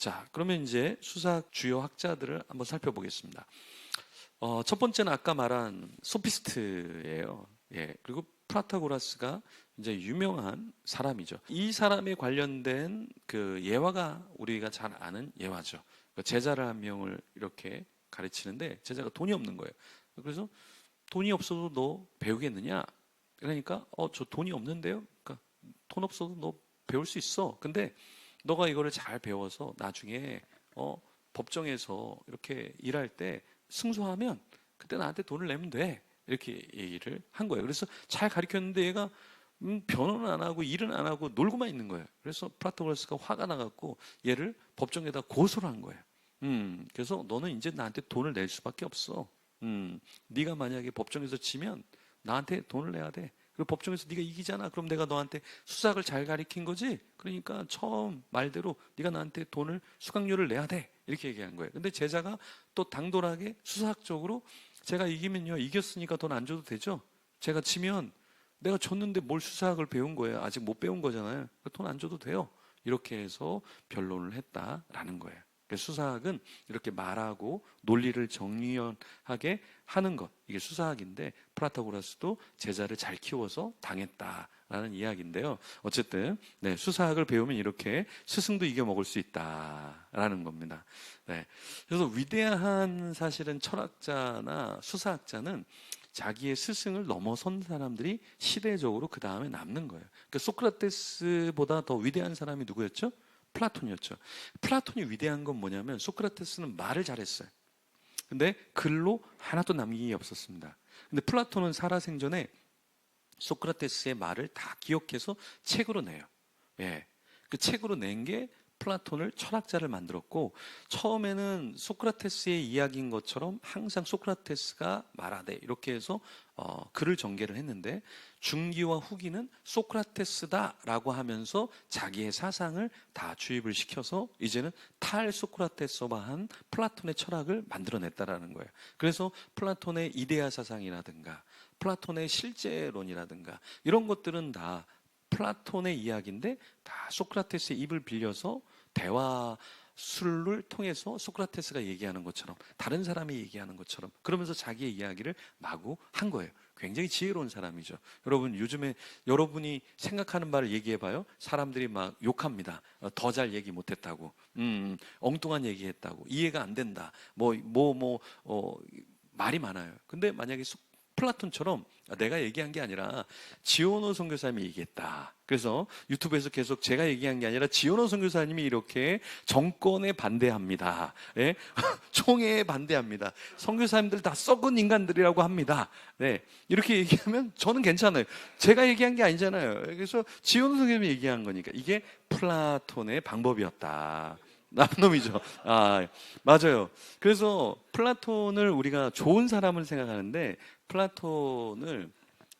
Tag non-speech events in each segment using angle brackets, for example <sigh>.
자, 그러면 이제 수사학 주요 학자들을 한번 살펴보겠습니다. 어, 첫 번째는 아까 말한 소피스트예요. 예. 그리고 프라타고라스가 이제 유명한 사람이죠. 이 사람에 관련된 그 예화가 우리가 잘 아는 예화죠. 그 제자를 한 명을 이렇게 가르치는데 제자가 돈이 없는 거예요. 그래서 돈이 없어도 너 배우겠느냐? 그러니까 어 저 돈이 없는데요. 그러니까 돈 없어도 너 배울 수 있어. 근데 너가 이거를 잘 배워서 나중에 어 법정에서 이렇게 일할 때 승소하면 그때 나한테 돈을 내면 돼. 이렇게 얘기를 한 거예요. 그래서 잘 가르쳤는데 얘가 음, 변호는 안 하고 일은 안 하고 놀고만 있는 거예요. 그래서 프라토그라스가 화가 나갖고 얘를 법정에다 고소를 한 거예요. 음, 그래서 너는 이제 나한테 돈을 낼 수밖에 없어. 음, 네가 만약에 법정에서 지면 나한테 돈을 내야 돼. 법정에서 네가 이기잖아. 그럼 내가 너한테 수사학을 잘 가르친 거지. 그러니까 처음 말대로 네가 나한테 돈을 수강료를 내야 돼. 이렇게 얘기한 거예요. 근데 제자가 또 당돌하게 수사학적으로 제가 이기면요 이겼으니까 돈 안 줘도 되죠. 제가 지면 내가 줬는데 뭘 수사학을 배운 거예요. 아직 못 배운 거잖아요. 돈 안 줘도 돼요. 이렇게 해서 변론을 했다라는 거예요. 수사학은 이렇게 말하고 논리를 정리하게 하는 것 이게 수사학인데 프라타고라스도 제자를 잘 키워서 당했다라는 이야기인데요. 어쨌든 네, 수사학을 배우면 이렇게 스승도 이겨 먹을 수 있다라는 겁니다. 네, 그래서 위대한 사실은 철학자나 수사학자는 자기의 스승을 넘어선 사람들이 시대적으로 그 다음에 남는 거예요. 그러니까 소크라테스보다 더 위대한 사람이 누구였죠? 플라톤이었죠. 플라톤이 위대한 건 뭐냐면 소크라테스는 말을 잘했어요. 근데 글로 하나도 남긴 게 없었습니다. 근데 플라톤은 살아생전에 소크라테스의 말을 다 기억해서 책으로 내요. 예. 그 책으로 낸 게 플라톤을 철학자를 만들었고 처음에는 소크라테스의 이야기인 것처럼 항상 소크라테스가 말하되 이렇게 해서 어, 글을 전개를 했는데 중기와 후기는 소크라테스다라고 하면서 자기의 사상을 다 주입을 시켜서 이제는 탈 소크라테스화한 플라톤의 철학을 만들어냈다라는 거예요. 그래서 플라톤의 이데아 사상이라든가 플라톤의 실제론이라든가 이런 것들은 다 플라톤의 이야기인데 다 소크라테스의 입을 빌려서 대화 술을 통해서 소크라테스가 얘기하는 것처럼 다른 사람이 얘기하는 것처럼 그러면서 자기의 이야기를 마구 한 거예요. 굉장히 지혜로운 사람이죠. 여러분 요즘에 여러분이 생각하는 말을 얘기해 봐요. 사람들이 막 욕합니다. 더 잘 얘기 못했다고, 음, 엉뚱한 얘기했다고, 이해가 안 된다. 뭐 뭐뭐 어, 말이 많아요. 근데 만약에 소- 플라톤처럼 내가 얘기한 게 아니라 지오노 선교사님이 얘기했다. 그래서 유튜브에서 계속 제가 얘기한 게 아니라 지오노 선교사님이 이렇게 정권에 반대합니다. 예? <laughs> 총회에 반대합니다. 선교사님들 다 썩은 인간들이라고 합니다. 네. 이렇게 얘기하면 저는 괜찮아요. 제가 얘기한 게 아니잖아요. 그래서 지오노 선교사님이 얘기한 거니까 이게 플라톤의 방법이었다. 나쁜 놈이죠. 아, 맞아요. 그래서 플라톤을 우리가 좋은 사람을 생각하는데 플라톤을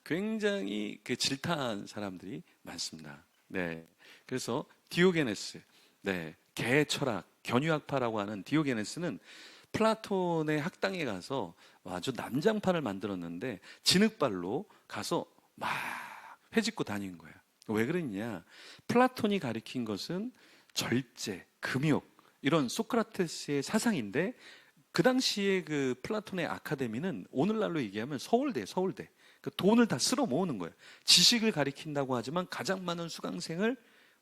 굉장히 그 질타한 사람들이 많습니다. 네. 그래서 디오게네스, 네. 개 철학, 견유학파라고 하는 디오게네스는 플라톤의 학당에 가서 아주 난장판을 만들었는데 진흙발로 가서 막 회짓고 다닌 거예요. 왜 그랬냐? 플라톤이 가리킨 것은 절제, 금욕 이런 소크라테스의 사상인데 그 당시에 그 플라톤의 아카데미는 오늘날로 얘기하면 서울대, 서울대. 그 돈을 다 쓸어 모으는 거예요. 지식을 가리킨다고 하지만 가장 많은 수강생을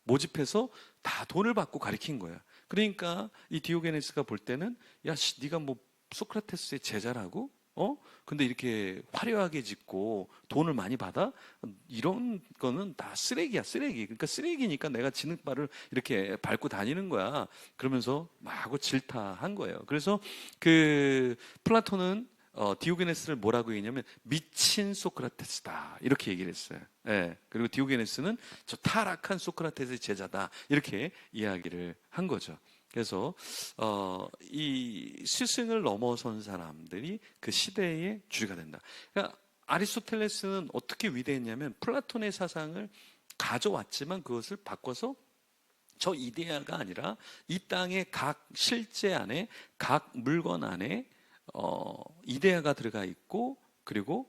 모집해서 다 돈을 받고 가리킨 거야. 그러니까 이 디오게네스가 볼 때는 야, 씨, 네가 뭐 소크라테스의 제자라고? 어? 근데 이렇게 화려하게 짓고 돈을 많이 받아? 이런 거는 다 쓰레기야, 쓰레기. 그러니까 쓰레기니까 내가 진흙발을 이렇게 밟고 다니는 거야. 그러면서 마구 질타한 거예요. 그래서 그 플라톤은 어, 디오게네스를 뭐라고 얘기냐면 미친 소크라테스다 이렇게 얘기를 했어요. 예. 그리고 디오게네스는 저 타락한 소크라테스의 제자다 이렇게 이야기를 한 거죠. 그래서 어, 이 스승을 넘어선 사람들이 그 시대의 주류가 된다. 그러니까 아리스토텔레스는 어떻게 위대했냐면 플라톤의 사상을 가져왔지만 그것을 바꿔서 저 이데아가 아니라 이 땅의 각 실제 안에 각 물건 안에 어, 이데아가 들어가 있고 그리고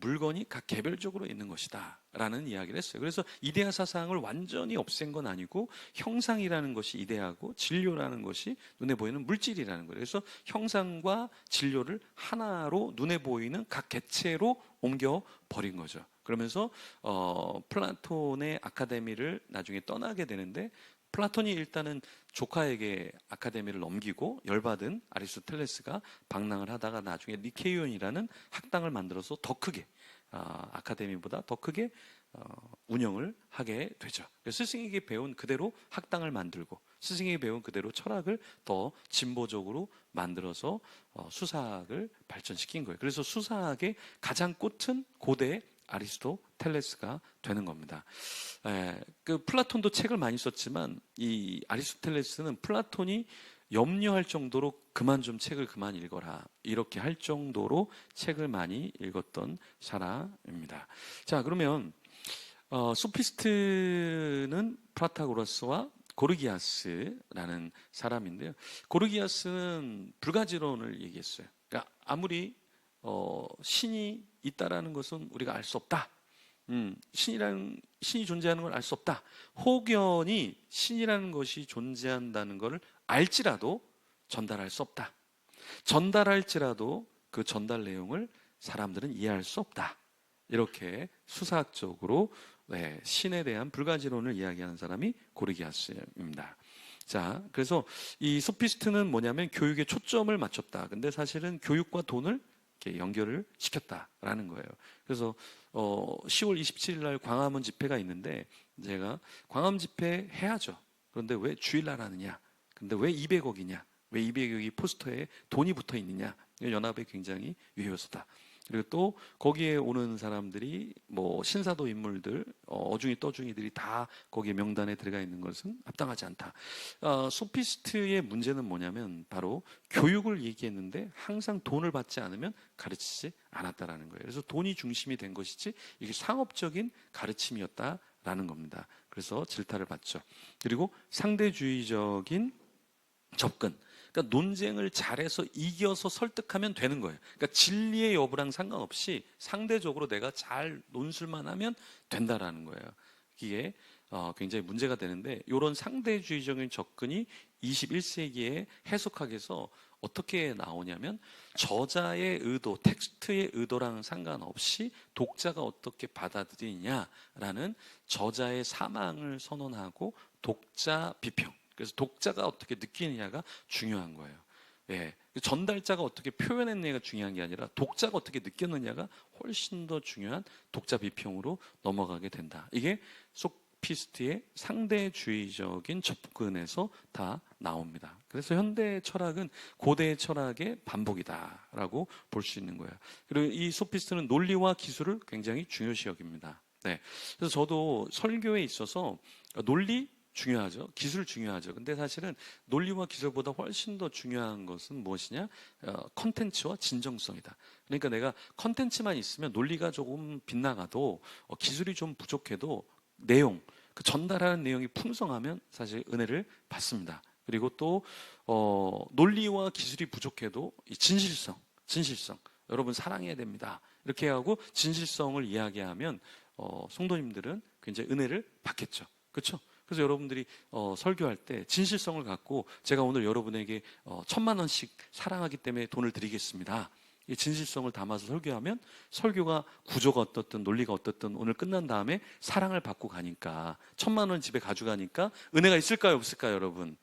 물건이 각 개별적으로 있는 것이다 라는 이야기를 했어요. 그래서 이데아 사상을 완전히 없앤 건 아니고 형상이라는 것이 이데아고 진료라는 것이 눈에 보이는 물질이라는 거예요. 그래서 형상과 진료를 하나로 눈에 보이는 각 개체로 옮겨 버린 거죠. 그러면서 어, 플라톤의 아카데미를 나중에 떠나게 되는데 플라톤이 일단은 조카에게 아카데미를 넘기고 열받은 아리스토텔레스가 방랑을 하다가 나중에 니케이온이라는 학당을 만들어서 더 크게 아, 아카데미보다 더 크게 어, 운영을 하게 되죠. 스승에게 배운 그대로 학당을 만들고 스승에게 배운 그대로 철학을 더 진보적으로 만들어서 어, 수사학을 발전시킨 거예요. 그래서 수사학의 가장 꽃은 고대 아리스토텔레스가 되는 겁니다. 에, 그 플라톤도 책을 많이 썼지만 이 아리스토텔레스는 플라톤이 염려할 정도로 그만 좀 책을 그만 읽어라 이렇게 할 정도로 책을 많이 읽었던 사람입니다. 자 그러면 어, 소피스트는 프라타고라스와 고르기아스라는 사람인데요. 고르기아스는 불가지론을 얘기했어요. 그러니까 아무리 어, 신이 있다라는 것은 우리가 알 수 없다. 음, 신이라는 신이 존재하는 걸 알 수 없다. 혹연히 신이라는 것이 존재한다는 것을 알지라도 전달할 수 없다. 전달할지라도 그 전달 내용을 사람들은 이해할 수 없다. 이렇게 수사학적으로 네, 신에 대한 불가지론을 이야기하는 사람이 고르기아스입니다. 자, 그래서 이 소피스트는 뭐냐면 교육에 초점을 맞췄다. 근데 사실은 교육과 돈을 이렇게 연결을 시켰다라는 거예요. 그래서 어, 10월 27일 날 광화문 집회가 있는데 제가 광화문 집회 해야죠. 그런데 왜 주일날 하느냐? 근데 왜 200억이냐? 왜 200억이 포스터에 돈이 붙어 있느냐? 연합에 굉장히 유효소다. 그리고 또 거기에 오는 사람들이 뭐 신사도 인물들 어, 어중이 떠중이들이 다 거기에 명단에 들어가 있는 것은 합당하지 않다. 어, 소피스트의 문제는 뭐냐면 바로 교육을 얘기했는데 항상 돈을 받지 않으면 가르치지 않았다라는 거예요. 그래서 돈이 중심이 된 것이지 이게 상업적인 가르침이었다라는 겁니다. 그래서 질타를 받죠. 그리고 상대주의적인 접근. 그러니까 논쟁을 잘해서 이겨서 설득하면 되는 거예요. 그러니까 진리의 여부랑 상관없이 상대적으로 내가 잘 논술만 하면 된다라는 거예요. 이게 어, 굉장히 문제가 되는데 이런 상대주의적인 접근이 21세기에 해석학에서 어떻게 나오냐면 저자의 의도, 텍스트의 의도랑 상관없이 독자가 어떻게 받아들이냐라는 저자의 사망을 선언하고 독자 비평 그래서 독자가 어떻게 느끼느냐가 중요한 거예요. 예. 전달자가 어떻게 표현했느냐가 중요한 게 아니라 독자가 어떻게 느꼈느냐가 훨씬 더 중요한 독자 비평으로 넘어가게 된다. 이게 소피스트의 상대주의적인 접근에서 다 나옵니다. 그래서 현대 철학은 고대 철학의 반복이다라고 볼 수 있는 거예요. 그리고 이 소피스트는 논리와 기술을 굉장히 중요시 여깁니다. 네. 그래서 저도 설교에 있어서 논리 중요하죠. 기술 중요하죠. 근데 사실은 논리와 기술보다 훨씬 더 중요한 것은 무엇이냐? 어, 컨텐츠와 진정성이다. 그러니까 내가 컨텐츠만 있으면 논리가 조금 빗나가도 어, 기술이 좀 부족해도 내용, 그 전달하는 내용이 풍성하면 사실 은혜를 받습니다. 그리고 또 어, 논리와 기술이 부족해도 이 진실성, 진실성. 여러분 사랑해야 됩니다. 이렇게 하고 진실성을 이야기하면 어, 성도님들은 굉장히 은혜를 받겠죠. 그렇죠? 그래서 여러분들이 어, 설교할 때 진실성을 갖고 제가 오늘 여러분에게 어, 천만 원씩 사랑하기 때문에 돈을 드리겠습니다. 이 진실성을 담아서 설교하면 설교가 구조가 어떻든 논리가 어떻든 오늘 끝난 다음에 사랑을 받고 가니까 천만 원 집에 가져가니까 은혜가 있을까요 없을까요 여러분?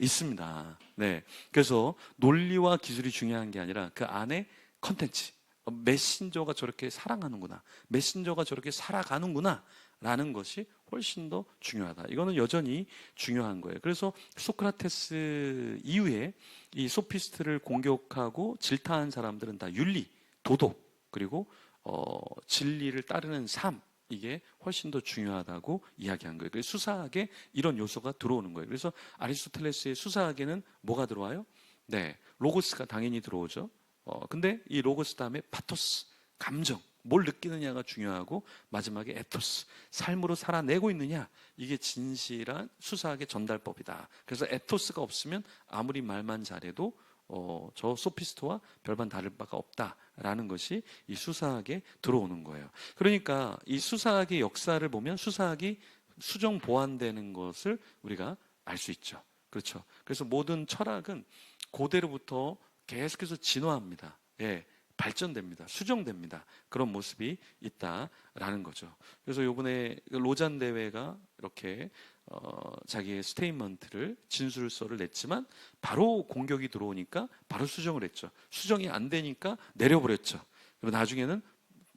있습니다. 네. 그래서 논리와 기술이 중요한 게 아니라 그 안에 컨텐츠. 어, 메신저가 저렇게 사랑하는구나. 메신저가 저렇게 살아가는구나. 라는 것이 훨씬 더 중요하다. 이거는 여전히 중요한 거예요. 그래서 소크라테스 이후에 이 소피스트를 공격하고 질타한 사람들은 다 윤리, 도덕, 그리고 어, 진리를 따르는 삶, 이게 훨씬 더 중요하다고 이야기한 거예요. 그래서 수사학에 이런 요소가 들어오는 거예요. 그래서 아리스토텔레스의 수사학에는 뭐가 들어와요? 네, 로고스가 당연히 들어오죠. 어, 근데 이 로고스 다음에 파토스, 감정, 뭘 느끼느냐가 중요하고 마지막에 에토스 삶으로 살아내고 있느냐 이게 진실한 수사학의 전달법이다. 그래서 에토스가 없으면 아무리 말만 잘해도 어, 저 소피스트와 별반 다를 바가 없다라는 것이 이 수사학에 들어오는 거예요. 그러니까 이 수사학의 역사를 보면 수사학이 수정 보완되는 것을 우리가 알 수 있죠. 그렇죠. 그래서 모든 철학은 고대로부터 계속해서 진화합니다. 예. 발전됩니다. 수정됩니다. 그런 모습이 있다라는 거죠. 그래서 요번에 로잔 대회가 이렇게 어, 자기의 스테이먼트를 진술서를 냈지만 바로 공격이 들어오니까 바로 수정을 했죠. 수정이 안 되니까 내려버렸죠. 그리고 나중에는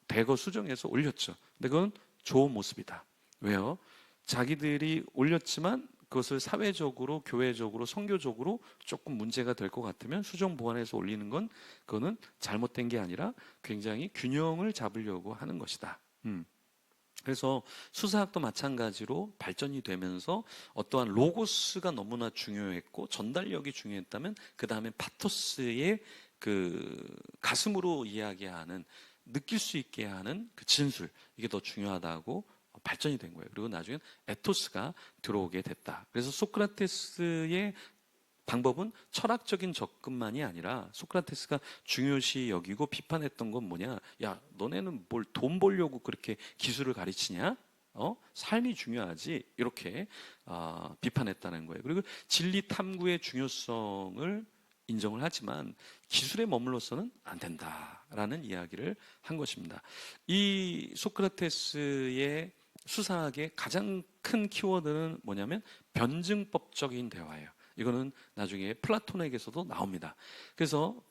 대거 수정해서 올렸죠. 근데 그건 좋은 모습이다. 왜요? 자기들이 올렸지만 그것을 사회적으로, 교회적으로, 선교적으로 조금 문제가 될 것 같으면 수정 보완해서 올리는 건 그거는 잘못된 게 아니라 굉장히 균형을 잡으려고 하는 것이다. 음. 그래서 수사학도 마찬가지로 발전이 되면서 어떠한 로고스가 너무나 중요했고 전달력이 중요했다면 그 다음에 파토스의 그 가슴으로 이야기하는 느낄 수 있게 하는 그 진술 이게 더 중요하다고 발전이 된 거예요. 그리고 나중엔 에토스가 들어오게 됐다. 그래서 소크라테스의 방법은 철학적인 접근만이 아니라 소크라테스가 중요시 여기고 비판했던 건 뭐냐? 야, 너네는 뭘 돈 벌려고 그렇게 기술을 가르치냐? 어? 삶이 중요하지. 이렇게 아, 비판했다는 거예요. 그리고 진리 탐구의 중요성을 인정을 하지만 기술에 머물러서는 안 된다라는 이야기를 한 것입니다. 이 소크라테스의 수사학의 가장 큰 키워드는 뭐냐면 변증법적인 대화예요. 이거는 나중에 플라톤에게서도 나옵니다. 그래서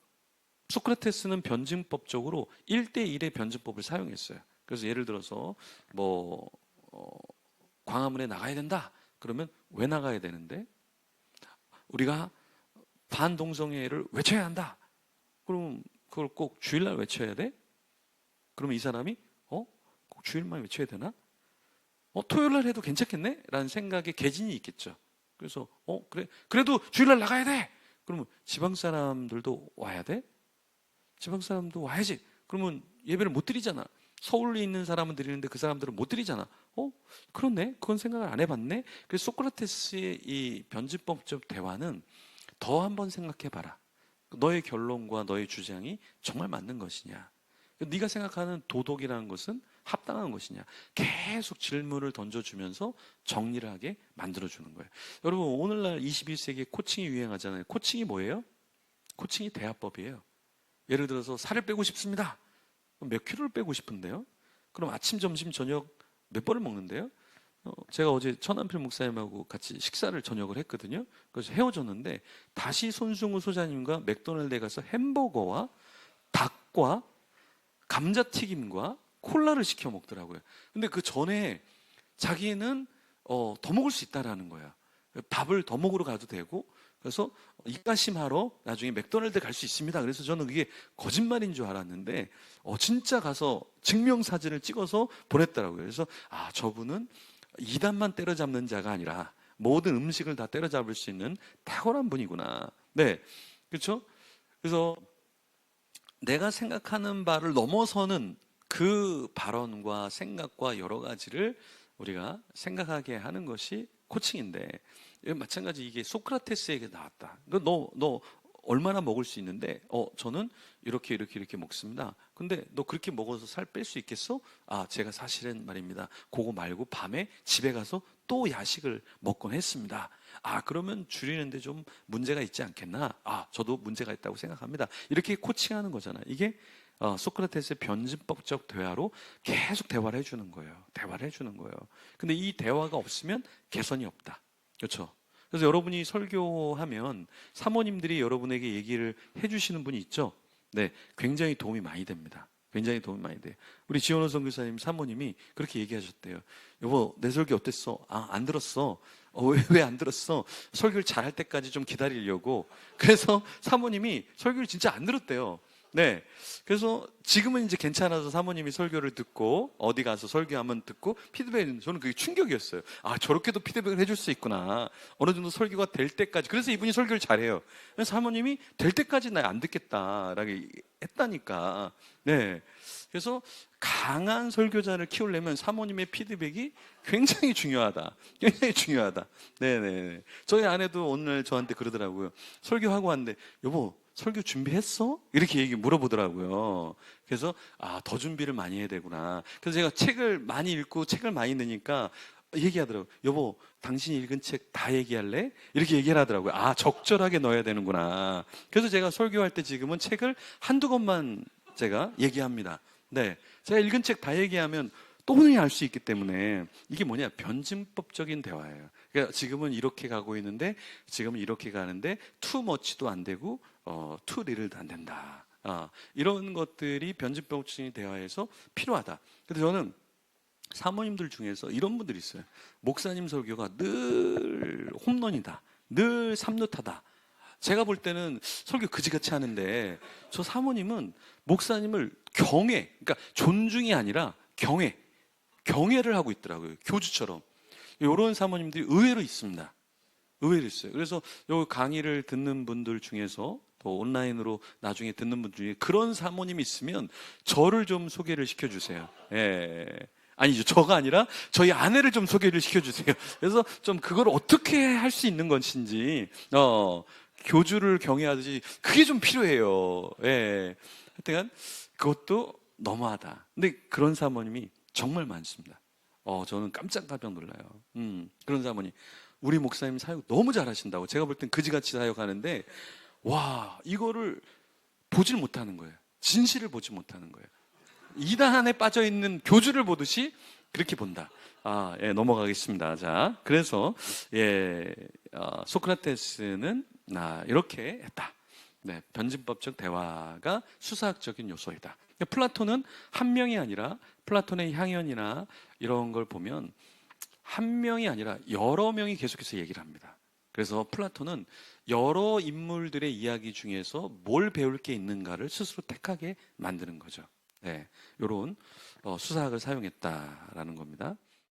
소크라테스는 변증법적으로 1대1의 변증법을 사용했어요. 그래서 예를 들어서 뭐 어, 광화문에 나가야 된다. 그러면 왜 나가야 되는데? 우리가 반동성애를 외쳐야 한다. 그럼 그걸 꼭 주일날 외쳐야 돼? 그러면 이 사람이 어? 꼭 주일만 외쳐야 되나? 어, 토요일 날 해도 괜찮겠네? 라는 생각에 개진이 있겠죠. 그래서, 어, 그래. 그래도 주일날 나가야 돼! 그러면 지방 사람들도 와야 돼? 지방 사람도 와야지. 그러면 예배를 못 드리잖아. 서울에 있는 사람은 드리는데 그 사람들은 못 드리잖아. 어? 그렇네? 그건 생각을 안 해봤네? 그래서 소크라테스의 이 변증법적 대화는 더 한번 생각해 봐라. 너의 결론과 너의 주장이 정말 맞는 것이냐? 네가 생각하는 도덕이라는 것은 합당한 것이냐? 계속 질문을 던져주면서 정리를 하게 만들어주는 거예요. 여러분, 오늘날 21세기에 코칭이 유행하잖아요. 코칭이 뭐예요? 코칭이 대화법이에요. 예를 들어서 살을 빼고 싶습니다. 몇 킬로를 빼고 싶은데요? 그럼 아침, 점심, 저녁 몇 번을 먹는데요? 어, 제가 어제 천안필 목사님하고 같이 식사를 저녁을 했거든요. 그래서 헤어졌는데 다시 손승우 소장님과 맥도날드에 가서 햄버거와 닭과 감자튀김과 콜라를 시켜 먹더라고요. 근데 그 전에 자기는 어, 더 먹을 수 있다라는 거야. 밥을 더 먹으러 가도 되고 그래서 입가심하러 나중에 맥도날드 갈 수 있습니다. 그래서 저는 그게 거짓말인 줄 알았는데 어, 진짜 가서 증명 사진을 찍어서 보냈더라고요. 그래서 아 저분은 이단만 때려잡는 자가 아니라 모든 음식을 다 때려잡을 수 있는 탁월한 분이구나. 네, 그렇죠? 그래서 내가 생각하는 바를 넘어서는 그 발언과 생각과 여러 가지를 우리가 생각하게 하는 것이 코칭인데 마찬가지 이게 소크라테스에게 나왔다. 너, 너 얼마나 먹을 수 있는데, 어, 저는 이렇게, 이렇게, 이렇게 먹습니다. 근데 너 그렇게 먹어서 살 뺄 수 있겠어? 아, 제가 사실은 말입니다. 그거 말고 밤에 집에 가서 또 야식을 먹곤 했습니다. 아, 그러면 줄이는데 좀 문제가 있지 않겠나? 아, 저도 문제가 있다고 생각합니다. 이렇게 코칭하는 거잖아요. 이게 어, 소크라테스의 변증법적 대화로 계속 대화를 해주는 거예요. 대화를 해주는 거예요. 근데 이 대화가 없으면 개선이 없다. 그렇죠? 그래서 여러분이 설교하면 사모님들이 여러분에게 얘기를 해주시는 분이 있죠. 네, 굉장히 도움이 많이 됩니다. 굉장히 도움이 많이 돼요. 우리 지원호 선교사님 사모님이 그렇게 얘기하셨대요. 여보, 내 설교 어땠어? 아, 안 들었어. 어, 왜, 왜 안 들었어? 설교를 잘할 때까지 좀 기다리려고. 그래서 사모님이 설교를 진짜 안 들었대요. 네. 그래서 지금은 이제 괜찮아서 사모님이 설교를 듣고 어디 가서 설교하면 듣고 피드백을 저는 그게 충격이었어요. 아, 저렇게도 피드백을 해줄 수 있구나. 어느 정도 설교가 될 때까지. 그래서 이분이 설교를 잘해요. 사모님이 될 때까지 나 안 듣겠다라고 했다니까. 네. 그래서 강한 설교자를 키우려면 사모님의 피드백이 굉장히 중요하다. 굉장히 중요하다. 네네. 저희 아내도 오늘 저한테 그러더라고요. 설교하고 왔는데, 여보, 설교 준비했어? 이렇게 얘기 물어보더라고요. 그래서 아, 더 준비를 많이 해야 되구나. 그래서 제가 책을 많이 읽고 책을 많이 넣으니까 얘기하더라고요. 여보, 당신이 읽은 책 다 얘기할래? 이렇게 얘기를 하더라고요. 아, 적절하게 넣어야 되는구나. 그래서 제가 설교할 때 지금은 책을 한두 권만 제가 얘기합니다. 네. 제가 읽은 책 다 얘기하면 또 혼이 알수 있기 때문에 이게 뭐냐? 변증법적인 대화예요. 그러니까 지금은 이렇게 가고 있는데 지금은 이렇게 가는데 투 머치도 안 되고 어, 투 리를도 안 된다. 아, 이런 것들이 변증법적인 대화에서 필요하다. 그래서 저는 사모님들 중에서 이런 분들이 있어요. 목사님 설교가 늘 홈런이다. 늘 삼루타다. 제가 볼 때는 설교 그지같이 하는데 저 사모님은 목사님을 경외, 그러니까 존중이 아니라 경외, 경외를 하고 있더라고요. 교주처럼. 이런 사모님들이 의외로 있습니다. 의외로 있어요. 그래서 요 강의를 듣는 분들 중에서 또 온라인으로 나중에 듣는 분들 중에 그런 사모님이 있으면 저를 좀 소개를 시켜주세요. 예. 아니죠. 저가 아니라 저희 아내를 좀 소개를 시켜주세요. 그래서 좀 그걸 어떻게 할 수 있는 것인지, 어, 교주를 경외하듯이 그게 좀 필요해요. 예. 하여튼 그것도 너무하다. 근데 그런 사모님이 정말 많습니다. 어, 저는 깜짝 깜짝 놀라요. 음, 그런 사모님. 우리 목사님 사역 너무 잘하신다고. 제가 볼 땐 그지같이 사역하는데, 와, 이거를 보질 못하는 거예요. 진실을 보지 못하는 거예요. 이단 안에 빠져 있는 교주를 보듯이 그렇게 본다. 아, 예, 넘어가겠습니다. 자, 그래서 예, 어, 소크라테스는 나 이렇게 했다. 네, 변증법적 대화가 수사학적인 요소이다. 그러니까 플라톤은 한 명이 아니라 플라톤의 향연이나 이런 걸 보면 한 명이 아니라 여러 명이 계속해서 얘기를 합니다. 그래서 플라톤은 여러 인물들의 이야기 중에서 뭘 배울 게 있는가를 스스로 택하게 만드는 거죠. 네, 이런 수사학을 사용했다라는 겁니다.